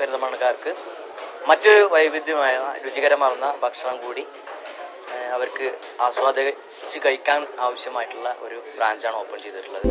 പെരുന്തമണ്ണക്കാർക്ക് മറ്റൊരു വൈവിധ്യമായ രുചികരമാർന്ന ഭക്ഷണം കൂടി അവർക്ക് ആസ്വാദിച്ച് കഴിക്കാൻ ആവശ്യമായിട്ടുള്ള ഒരു ബ്രാഞ്ചാണ് ഓപ്പൺ ചെയ്തിട്ടുള്ളത്.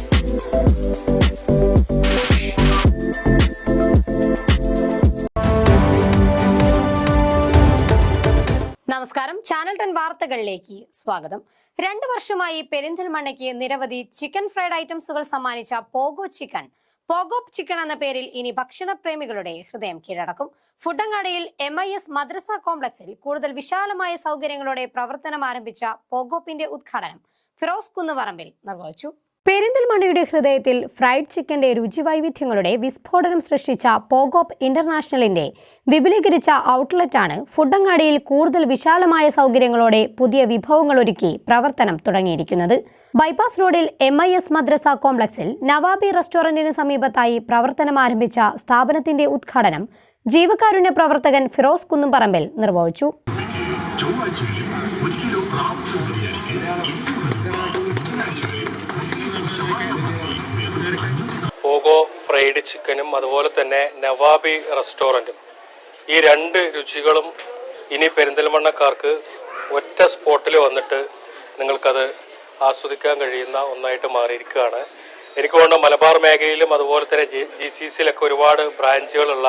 നമസ്കാരം. ചാനൽ ടെൻ വാർത്തകളിലേക്ക് സ്വാഗതം. രണ്ടു വർഷമായി പെരിന്തൽമണ്ണയ്ക്ക് നിരവധി ചിക്കൻ ഫ്രൈഡ് ഐറ്റംസുകൾ സമ്മാനിച്ച പോഗോ ചിക്കൻ പോഗോപ് ചിക്കൻ എന്ന പേരിൽ ഇനി ഭക്ഷണപ്രേമികളുടെ ഹൃദയം കീഴടക്കും. ഫുഡങ്ങാടിയിൽ എം ഐ എസ് മദ്രസ കോംപ്ലക്സിൽ കൂടുതൽ വിശാലമായ സൗകര്യങ്ങളോടെ പ്രവർത്തനം ആരംഭിച്ച പോഗോപ്പിന്റെ ഉദ്ഘാടനം ഫിറോസ് കുന്നുപറമ്പിൽ നിർവഹിച്ചു. പെരിന്തൽമണ്ണയുടെ ഹൃദയത്തിൽ ഫ്രൈഡ് ചിക്കന്റെ രുചിവൈവിധ്യങ്ങളുടെ വിസ്ഫോടനം സൃഷ്ടിച്ച പോഗോപ്പ് ഇന്റർനാഷണലിന്റെ വിപുലീകരിച്ച ഔട്ട്ലെറ്റാണ് ഫുഡങ്ങാടിയിൽ കൂടുതൽ വിശാലമായ സൗകര്യങ്ങളോടെ പുതിയ വിഭവങ്ങൾ ഒരുക്കി പ്രവർത്തനം തുടങ്ങിയിരിക്കുന്നത്. ബൈപ്പാസ് റോഡിൽ എം ഐ എസ് മദ്രസ കോംപ്ലക്സിൽ നവാബി റെസ്റ്റോറന്റിന് സമീപത്തായി പ്രവർത്തനം ആരംഭിച്ച സ്ഥാപനത്തിന്റെ ഉദ്ഘാടനം ജീവകാരുണ്യ പ്രവർത്തകൻ ഫിറോസ് കുന്നുംപറമ്പിൽ നിർവഹിച്ചു. പോഗോ ഫ്രൈഡ് ചിക്കനും അതുപോലെ തന്നെ നവാബി റെസ്റ്റോറന്റും ഈ രണ്ട് രുചികളും ഇനി പെരിന്തൽമണ്ണക്കാർക്ക് ഒറ്റ സ്പോട്ടിൽ വന്നിട്ട് നിങ്ങൾക്കത് ആസ്വദിക്കാൻ കഴിയുന്ന ഒന്നായിട്ട് മാറിയിരിക്കുകയാണ്. എനിക്ക് തോന്നുന്നു മലബാർ മേഖലയിലും അതുപോലെ തന്നെ ജി ജി സി സിയിലൊക്കെ ഒരുപാട് ബ്രാഞ്ചുകളുള്ള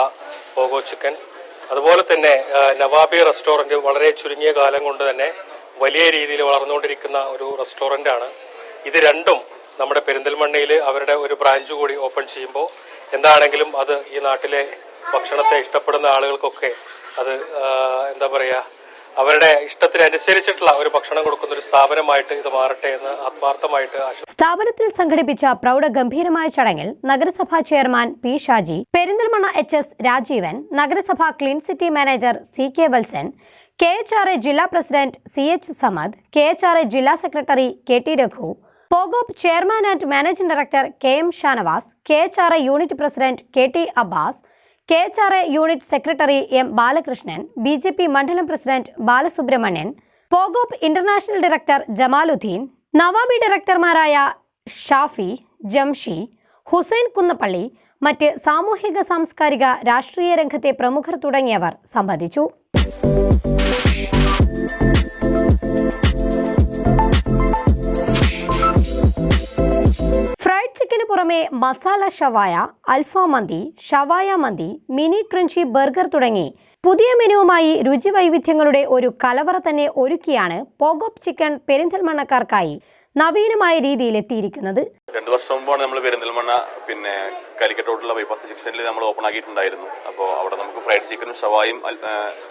പോകോ ചിക്കൻ അതുപോലെ തന്നെ നവാബി റെസ്റ്റോറന്റ് വളരെ ചുരുങ്ങിയ കാലം കൊണ്ട് തന്നെ വലിയ രീതിയിൽ വളർന്നുകൊണ്ടിരിക്കുന്ന ഒരു റെസ്റ്റോറന്റാണ് ഇത് രണ്ടും നമ്മുടെ പെരിന്തൽമണ്ണയിൽ അവരുടെ ഒരു ബ്രാഞ്ച് കൂടി ഓപ്പൺ ചെയ്യുമ്പോൾ എന്താണെങ്കിലും അത് ഈ നാട്ടിലെ ഭക്ഷണത്തെ ഇഷ്ടപ്പെടുന്ന ആളുകൾക്കൊക്കെ അത് എന്താ പറയുക അവരുടെ ഇഷ്ടത്തിനനുസരിച്ചിട്ടുള്ള ഒരു ഭക്ഷണം കൊടുക്കുന്ന ഒരു സ്ഥാപനമായിട്ട് ഇത് മാറട്ടെ എന്ന് ആത്മാർത്ഥമായിട്ട് സ്ഥാപനത്തിൽ സംഘടിപ്പിച്ച പ്രൗഢഗംഭീരമായ ചടങ്ങിൽ നഗരസഭാ chairman P Shaji Perinthalmanna H S Rajeevan നഗരസഭാ clean city manager C K Valsan K H R A ജില്ലാ president C H Samad K H R A ജില്ലാ secretary K T Raghu Pogop chairman and managing director K M Shanavas K H R A unit president K T Abbas K H R A unit secretary M Balakrishnan B J P മണ്ഡലം president Balasubramanian Pogop international director Jamaluddin Navabi ഡയറക്ടർമാരായ Shafi Jamshi Hussain Kunnappally മറ്റ് സാമൂഹിക സാംസ്കാരിക രാഷ്ട്രീയ രംഗത്തെ പ്രമുഖർ തുടങ്ങിയവർ സംബന്ധിച്ചു. പുറമെ മസാല ഷവായ അൽഫാം മന്തി ഷവായ മന്തി മിനി ക്രഞ്ചി ബർഗർ തുടങ്ങി പുതിയ മെനുവുമായി രുചി വൈവിധ്യങ്ങളുടെ ഒരു കലവറ തന്നെ ഒരുക്കിയാണ് പോഗോപ് ചിക്കൻ പെരിന്തൽമണ്ണക്കാർക്കായി. നവീനമായ രീതിയിൽ എത്തിയിരിക്കുന്നത്. രണ്ടു വർഷം മുമ്പാണ് നമ്മൾ പെരിന്തൽമണ്ണ പിന്നെ കാലിക്കറ്റ് റോഡിലുള്ള ബൈപ്പാസ് ജംഗ്ഷനിൽ നമ്മൾ ഓപ്പൺ ആക്കിയിട്ടുണ്ടായിരുന്നു. അപ്പോൾ അവിടെ നമുക്ക് ഫ്രൈഡ് ചിക്കനും ഷവായും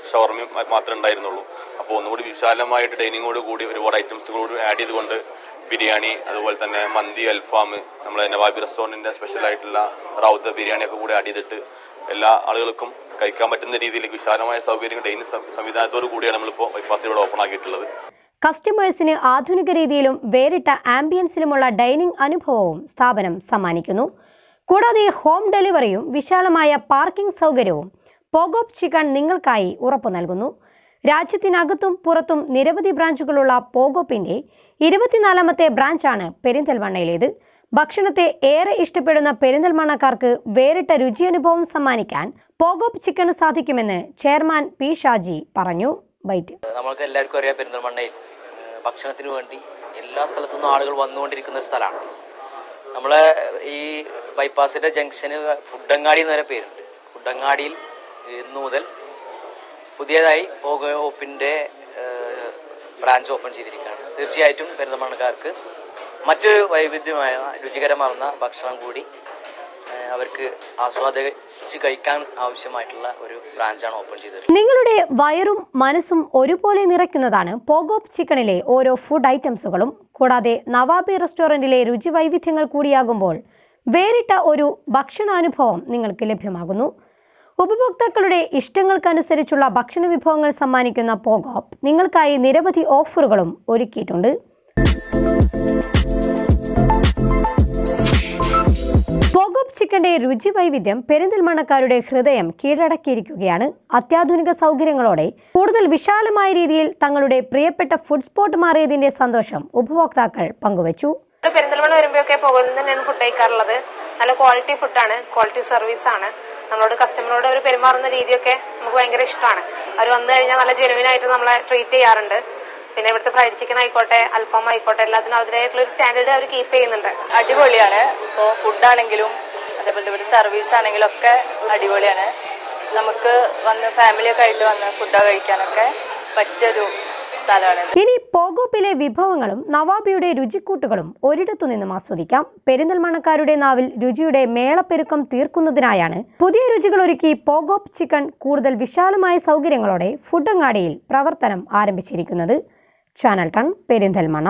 ഷവർമയും മാത്രമേ ഉണ്ടായിരുന്നുള്ളൂ. അപ്പോൾ ഒന്നുകൂടി വിശാലമായിട്ട് ഡൈനിങ്ങോട് കൂടി ഒരുപാട് ഐറ്റംസുകളോട് ആഡ് ചെയ്തുകൊണ്ട് ബിരിയാണി അതുപോലെ തന്നെ മന്തി അൽഫാം നമ്മളെ നവാബി റെസ്റ്റോറന്റിന്റെ സ്പെഷ്യൽ ആയിട്ടുള്ള ബിരിയാണി ഒക്കെ കൂടി ആഡ് ചെയ്തിട്ട് എല്ലാ ആളുകൾക്കും കഴിക്കാൻ പറ്റുന്ന രീതിയിലേക്ക് വിശാലമായ സൗകര്യങ്ങൾ ഡൈനിങ് സംവിധാനത്തോടു കൂടിയാണ് നമ്മളിപ്പോൾ ബൈപ്പാസിലൂടെ ഓപ്പൺ ആക്കിയിട്ടുള്ളത്. കസ്റ്റമേഴ്സിന് ആധുനിക രീതിയിലും വേറിട്ട ആംബിയൻസിലുമുള്ള ഡൈനിങ് അനുഭവവും സ്ഥാപനം സമ്മാനിക്കുന്നു. കൂടാതെ ഹോം ഡെലിവറിയും വിശാലമായ പാർക്കിംഗ് സൗകര്യവും പോഗോപ് ചിക്കൻ നിങ്ങൾക്കായി ഉറപ്പു നൽകുന്നു. രാജ്യത്തിനകത്തും പുറത്തും നിരവധി ബ്രാഞ്ചുകളുള്ള പോഗോപ്പിന്റെ ഇരുപത്തിനാലാമത്തെ ബ്രാഞ്ചാണ് പെരിന്തൽമണ്ണയിലേത്. ഭക്ഷണത്തെ ഏറെ ഇഷ്ടപ്പെടുന്ന പെരിന്തൽമണ്ണക്കാർക്ക് വേറിട്ട രുചിയനുഭവം സമ്മാനിക്കാൻ പോഗോപ്പ് ചിക്കന് സാധിക്കുമെന്ന് ചെയർമാൻ പി ഷാജി പറഞ്ഞു. ബൈറ്റ്. നമ്മൾക്ക് എല്ലാവർക്കും അറിയാം പെരിന്തൽമണ്ണയിൽ ഭക്ഷണത്തിന് വേണ്ടി എല്ലാ സ്ഥലത്തു നിന്നും ആളുകൾ വന്നുകൊണ്ടിരിക്കുന്ന ഒരു സ്ഥലമാണ്. നമ്മളെ ഈ ബൈപ്പാസിന്റെ ജംഗ്ഷന് ഫുഡങ്ങാടി എന്ന് പേരുണ്ട്. ഫുഡങ്ങാടിയിൽ ഇന്നു മുതൽ പുതിയതായി പോഗോപ്പിന്റെ ഓപ്പിന്റെ ബ്രാഞ്ച് ഓപ്പൺ ചെയ്തിരിക്കുകയാണ്. തീർച്ചയായിട്ടും പെരുന്തമണ്ണക്കാർക്ക് മറ്റൊരു വൈവിധ്യമായ രുചികരമാർന്ന ഭക്ഷണം കൂടി അവർക്ക് ആസ്വാദിച്ച് കഴിക്കാൻ ആവശ്യമായിട്ടുള്ള ഒരു ബ്രാഞ്ചാണ് ഓപ്പൺ ചെയ്തത്. നിങ്ങളുടെ വയറും മനസ്സും ഒരുപോലെ നിറയ്ക്കുന്നതാണ് പോഗോപ് ചിക്കനിലെ ഓരോ ഫുഡ് ഐറ്റംസുകളും കൂടാതെ നവാബി റെസ്റ്റോറന്റിലെ രുചി വൈവിധ്യങ്ങൾ കൂടിയാകുമ്പോൾ വേറിട്ട ഒരു ഭക്ഷണാനുഭവം നിങ്ങൾക്ക് ലഭ്യമാകുന്നു. ഉപഭോക്താക്കളുടെ ഇഷ്ടങ്ങൾക്കനുസരിച്ചുള്ള ഭക്ഷണ വിഭവങ്ങൾ സമ്മാനിക്കുന്ന പോഗോപ്പ് നിങ്ങൾക്കായി നിരവധി ഓഫറുകളും ഒരുക്കിയിട്ടുണ്ട്. പോഗോപ്പ് ചിക്കന്റെ രുചി വൈവിധ്യം പെരിന്തൽമണ്ണക്കാരുടെ ഹൃദയം കീഴടക്കിയിരിക്കുകയാണ്. അത്യാധുനിക സൗകര്യങ്ങളോടെ കൂടുതൽ വിശാലമായ രീതിയിൽ തങ്ങളുടെ പ്രിയപ്പെട്ട ഫുഡ് സ്പോട്ട് മാറിയതിന്റെ സന്തോഷം ഉപഭോക്താക്കൾ പങ്കുവച്ചു. പെരിന്തൽമണ്ണ വരുമ്പോഴൊക്കെ പോകുന്നത് തന്നെയാണ് ഫുഡ് കഴിക്കാറുള്ളത്. നല്ല ക്വാളിറ്റി ഫുഡാണ് ക്വാളിറ്റി സർവീസ് ആണ്. നമ്മളോട് കസ്റ്റമറോട് അവർ പെരുമാറുന്ന രീതിയൊക്കെ നമുക്ക് ഭയങ്കര ഇഷ്ടമാണ്. അവർ വന്നു കഴിഞ്ഞാൽ നല്ല ജെനുവിനായിട്ട് നമ്മളെ ട്രീറ്റ് ചെയ്യാറുണ്ട്. പിന്നെ ഇവിടുത്തെ ഫ്രൈഡ് ചിക്കൻ ആയിക്കോട്ടെ അൽഫാം ആയിക്കോട്ടെ എല്ലാത്തിനും അതിനായിട്ടുള്ള ഒരു സ്റ്റാൻഡേർഡ് അവർ കീപ്പ് ചെയ്യുന്നുണ്ട്. അടിപൊളിയാണ്. ഇപ്പോൾ ഫുഡാണെങ്കിലും അതേപോലെ ഇവിടെ സർവീസ് ആണെങ്കിലും ഒക്കെ അടിപൊളിയാണ്. നമുക്ക് വന്ന് ഫാമിലിയൊക്കെ ആയിട്ട് വന്ന് ഫുഡ് കഴിക്കാനൊക്കെ പറ്റൊരു ഇനി പോഗോപ്പിലെ വിഭവങ്ങളും നവാബിയുടെ രുചിക്കൂട്ടുകളും ഒരിടത്തു നിന്നും ആസ്വദിക്കാം. പെരിന്തൽമണക്കാരുടെ നാവിൽ രുചിയുടെ മേളപ്പെരുക്കം തീർക്കുന്നതിനായാണ് പുതിയ രുചികൾ ഒരുക്കി പോഗോപ്പ് ചിക്കൻ കൂടുതൽ വിശാലമായ സൗകര്യങ്ങളോടെ ഫുഡങ്ങാടിയിൽ പ്രവർത്തനം ആരംഭിച്ചിരിക്കുന്നത്. Channel ton Perinthalmanna